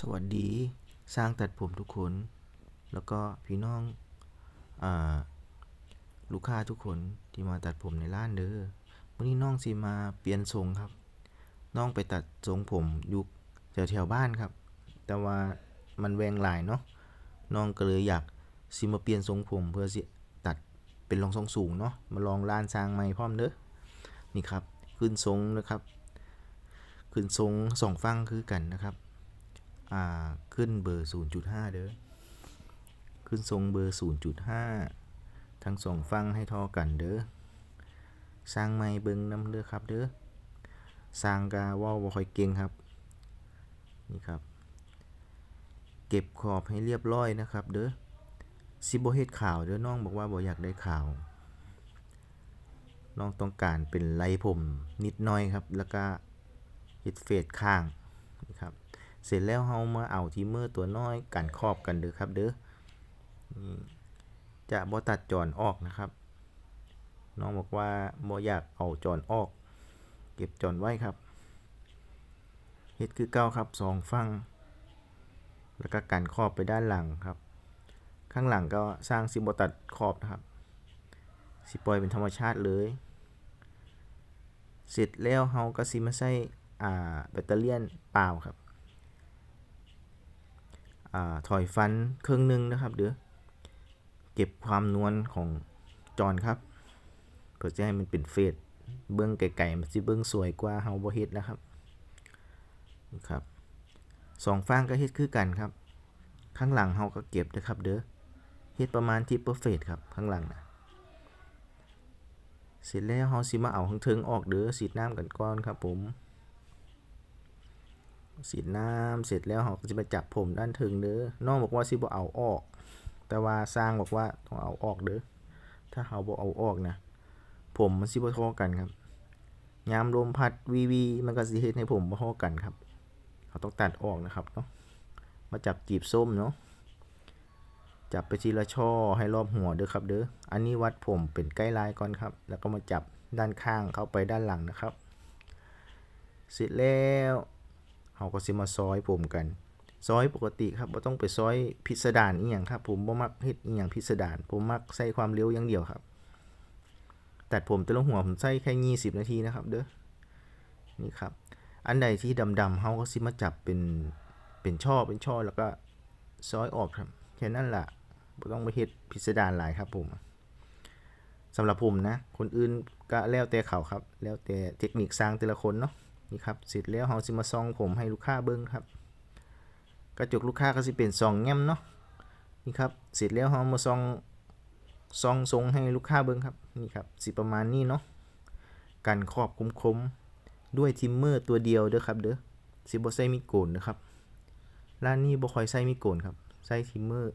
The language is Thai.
สวัสดีสร้างตัดผมทุกคน แล้วก็พี่น้องอลูกค้าทุกคนที่มาตัดผมในร้านเด้อวันนี้น้องสิมาเปลี่ยนทรงครับ น้องไปตัดทรงผมอยุคแถวแถวๆบ้านครับ แต่ว่ามันแหวงหลายเนาะน้องก็เลยอยากสิมาเปลี่ยนทรงผมเพื่อสิตัดเป็นรองทรงสูงเนาะมาลองร้านสร้างใหม่พร้อมเด้อนี่ครับขึ้นทรงนะครับ ขึ้นทรงสองฟังคือกันนะครับ อ่าขึ้นเบอร์ 0.5 เด้อ ขึ้นทรงเบอร์ 0.5 ทั้งสองฟังให้ทอกันเด้อ สร้างไม่เบิงน้ำเด้อครับเด้อ สร้างกาว่าบ่ค่อยเก่งครับ นี่ครับ เก็บขอบให้เรียบร้อยนะครับเด้อสิบเฮ็ดข่าวเด้อน้องบอกว่าบ่อยากได้ข่าวน้องต้องการเป็นไรผมนิดหน่อยครับ แล้วก็เฮ็ดเฟดข้างนี่ครับ เสร็จแล้วเฮามาเอาทิมเมอร์ตัวน้อยกันครอบกันเด้อครับเด้อจะบ่ตัดจอนออกนะครับ น้องบอกว่าบ่อยากเอาจอนออก เก็บจอนไว้ครับเฮ็ดคือเก่าครับสองฝั่งแล้วก็กันครอบไปด้านหลังครับ ข้างหลังก็สร้างสิบ่ตัดขอบนะครับสิปล่อยเป็นธรรมชาติเลย เสร็จแล้วเฮาก็สิมาใส่อ่าแบตเตอรี่ยนเปล่าครับ อถอยฟันครึ่งหนึงนะครับเด้อเก็บความนวลของจอนครับเพื่อจะให้มันเป็นเฟดเบื้องไกลๆมันสิเบื้องสวยกว่าเฮาบ่เฮ็ดนะครับครับสองฟางก็เฮ็ดคือกันครับ ข้างหลังเฮาก็เก็บนะครับเด้อเฮ็ดประมาณที่เปอร์เฟกครับข้างหลังนะเสร็จแล้วเฮาสิมาเอาข้างเทิงออกเด้อสีดน้ำกันก่อนครับผม สีดน้ำเสร็จแล้วเขาก็จะมาจับผมด้านถึงเด้อน้องบอกว่าสิบ่เอาออก แต่ว่าสร้างบอกว่าต้องเอาออกเด้อถ้าเขาบ่เอาออกนะผมมันสิบ่เท่ากันครับยามลมพัดวีวีมันก็สิเฮ็ดให้ผมบ่เท่ากันครับ เขาต้องตัดออกนะครับเนาะมาจับจีบส้มเนาะจับไปทีละช่อให้รอบหัวเด้อครับเด้อ อันนี้วัดผมเป็นใกล้ลายก่อนครับ แล้วก็มาจับด้านข้างเข้าไปด้านหลังนะครับ เสร็จแล้ว เขาก็สิมาซอยผมกัน ซอยปกติครับบ่ต้องไปซอยพิสดารอีหยังครับ ผมบ่มักเฮ็ดอีหยังพิสดารผมมักใส่ความเร็วอย่างเดียวครับ ตัดผมแต่ละหัวผมใส่แค่ 20 นาทีนะครับเด้อ นี่ครับ อันใดที่ดำๆเฮาก็สิมาจับเป็นเป็นช่อเป็นช่อแล้วก็ซอยออกครับ แค่นั้นล่ะบ่ต้องไปเฮ็ดพิสดารหลายครับผมสำหรับผมนะ คนอื่นก็แล้วแต่เขาครับ แล้วแต่เทคนิคสร้างแต่ละคนเนาะ นี่ครับเสร็จแล้วเราสิมาซองผมให้ลูกค้าเบิ้งครับ กระจกลูกค้าก็สิเป็นซองแง้มเนาะนี่ครับเสร็จแล้วเรามาซองซองทรงให้ลูกค้าเบิ้งครับนี่ครับสิประมาณนี้เนาะกันขอบคมๆด้วยทิมเมอร์ตัวเดียวเด้อครับเด้อสิบ่ใส่มีดโกนนะครับร้านนี้บ่ค่อยใส่มีดโกนครับใส่ทิมเมอร์